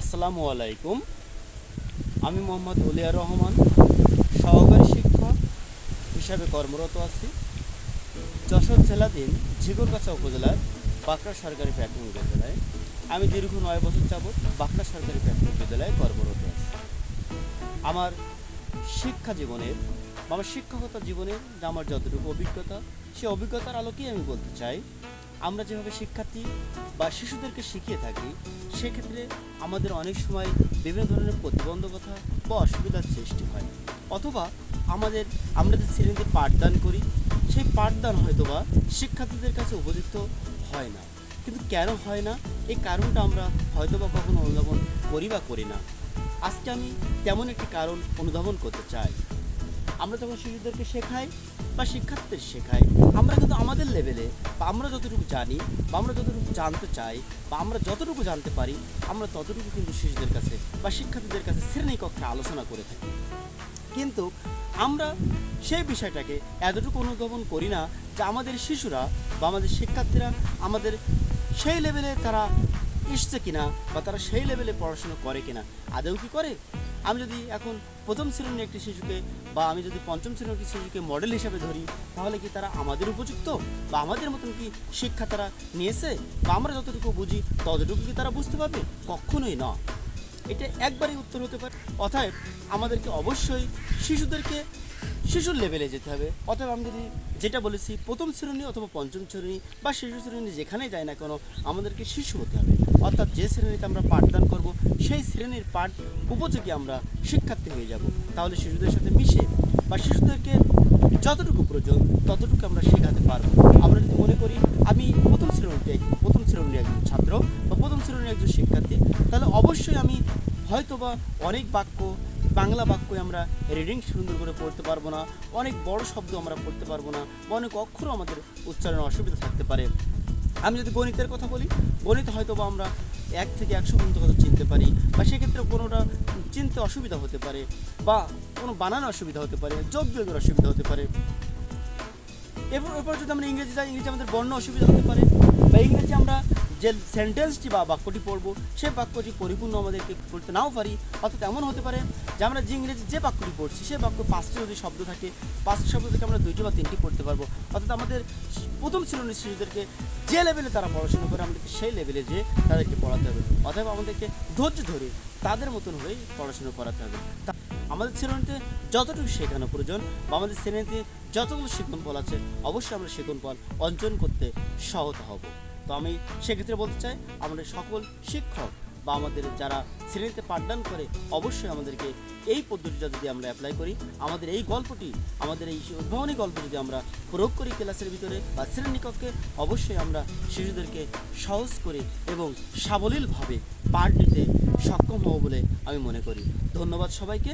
আসসালামু আলাইকুম। আমি মোহাম্মদ উলিয়া রহমান, সহকারী শিক্ষক হিসাবে কর্মরত আছি। যশোর জেলাধীন ঝিগুরগাছা উপজেলার বাঁকড়া সরকারি প্রাথমিক বিদ্যালয়ে। আমি দীর্ঘ নয় বছর যাবৎ বাঁকড়া সরকারি প্রাথমিক বিদ্যালয়ে কর্মরত আছি। আমার শিক্ষা জীবনের, আমার শিক্ষকতা জীবনের আমার যতটুকু অভিজ্ঞতা সেই অভিজ্ঞতার আলোকেই আমি বলতে চাই। আমরা যেভাবে শিক্ষার্থী বা শিশুদেরকে শিখিয়ে থাকি, সেক্ষেত্রে আমাদের অনেক সময় বিভিন্ন ধরনের প্রতিবন্ধকতা বা অসুবিধার সৃষ্টি হয়। অথবা আমাদের, আমরা যে শ্রেণীতে পাঠদান করি, সেই পাঠদান হয়তোবা শিক্ষার্থীদের কাছে উপযুক্ত হয় না। কিন্তু কেন হয় না? এই কারণটা আমরা হয়তোবা কখনো অনুধাবন করি বা করি না। আজকে আমি তেমন একটি কারণ অনুধাবন করতে চাই। আমরা যখন শিশুদেরকে শেখাই বা শিক্ষার্থীদের শেখাই, আমরা কিন্তু আমাদের লেভেলে বা আমরা যতটুকু জানি বা আমরা যতটুকু জানতে চাই বা আমরা যতটুকু জানতে পারি, আমরা ততটুকু কিন্তু শিশুদের কাছে বা শিক্ষার্থীদের কাছে শ্রেণীকক্ষে আলোচনা করে থাকি। কিন্তু আমরা সেই বিষয়টাকে এতটুকু অনুধাবন করি না যে আমাদের শিশুরা বা আমাদের শিক্ষার্থীরা আমাদের সেই লেভেলে তারা এসছে কিনা বা তারা সেই লেভেলে পড়াশোনা করে কিনা। আদৌ কি করে? আমি যদি এখন প্রথম শ্রেণির একটি শিশুকে বা আমি যদি পঞ্চম শ্রেণির একটি শিশুকে মডেল হিসাবে ধরি, তাহলে কি তারা আমাদের উপযুক্ত? বা আমাদের মতন কি শিক্ষা তারা নিয়েছে? বা আমরা যতটুকু বুঝি, ততটুকু কি তারা বুঝতে পারবে? কখনোই না। এটা একবারই উত্তর হতে পারে। অথায় আমাদেরকে অবশ্যই শিশুদেরকে শিশুর লেভেলে যেতে হবে। অতএব আমি যদি যেটা বলেছি, প্রথম শ্রেণি অথবা পঞ্চম শ্রেণি বা শিশু শ্রেণি যেখানেই যায় না কেন, আমাদেরকে শিশু হতে হবে। অর্থাৎ যে শ্রেণীতে আমরা পাঠদান করব, সেই শ্রেণির পাঠ উপযোগী আমরা শিক্ষার্থী হয়ে যাব। তাহলে শিশুদের সাথে মিশে বা শিশুদেরকে যতটুকু প্রয়োজন ততটুকু আমরা শেখাতে পারব। আমরা যদি মনে করি, আমি প্রথম শ্রেণীতে প্রথম শ্রেণির একজন ছাত্র বা প্রথম শ্রেণির একজন শিক্ষার্থী, তাহলে অবশ্যই আমি হয়তোবা অনেক বাক্য বাংলা বাক্য আমরা রিডিং সুন্দর করে পড়তে পারব না, অনেক বড় শব্দ আমরা পড়তে পারব না অনেক অক্ষরও আমাদের উচ্চারণে অসুবিধা থাকতে পারে। আমি যদি গণিতের কথা বলি, গণিত হয়তো বা আমরা এক থেকে একশো পর্যন্ত হয়তো চিনতে পারি বা সেক্ষেত্রে কোনোটা চিনতে অসুবিধা হতে পারে বা কোনো বানানো অসুবিধা হতে পারে যোগ বিয়োগের অসুবিধা হতে পারে। এরপর এরপর যদি আমরা ইংরেজি যাই, ইংরেজি আমাদের বর্ণ অসুবিধা হতে পারে। বা ইংরেজি আমরা যে সেন্টেন্সটি বা বাক্যটি পড়ব, সেই বাক্যটি পরিপূর্ণ আমাদেরকে পড়তে নাও পারি। অর্থাৎ এমন হতে পারে যে আমরা যে ইংরেজি যে বাক্যটি পড়ছি, সেই বাক্য পাঁচটি যদি শব্দ থাকে, পাঁচটি শব্দ থেকে আমরা দুইটি বা তিনটি পড়তে পারব। অর্থাৎ আমাদের প্রথম শ্রেণির শিশুদেরকে যে লেভেলে তারা পড়াশোনা করে, আমাদেরকে সেই লেভেলে যে তাদেরকে পড়াতে হবে। অথবা আমাদেরকে ধৈর্য ধরে তাদের মতন হয়েই পড়াশোনা করাতে হবে। আমাদের শ্রেণীতে যতটুকু শেখানো প্রয়োজন বা আমাদের শ্রেণীতে যতগুলো শিক্ষণ ফল আছে, অবশ্যই আমরা শিক্ষণ ফল অর্জন করতে সহত হব। তো আমি সেক্ষেত্রে বলতে চাই, আমাদের সকল শিক্ষক বা আমাদের যারা শ্রেণীতে পাঠদান করে, অবশ্যই আমাদেরকে এই পদ্ধতিটা যদি আমরা অ্যাপ্লাই করি, আমাদের এই গল্পটি, আমাদের এই উদ্ভাবনী গল্প যদি আমরা প্রয়োগ করি ক্লাসের ভিতরে বা শ্রেণীকক্ষে, অবশ্যই আমরা শিশুদেরকে সহজ করে এবং সাবলীলভাবে পাঠ দিতে সক্ষম হব বলে আমি মনে করি। ধন্যবাদ সবাইকে।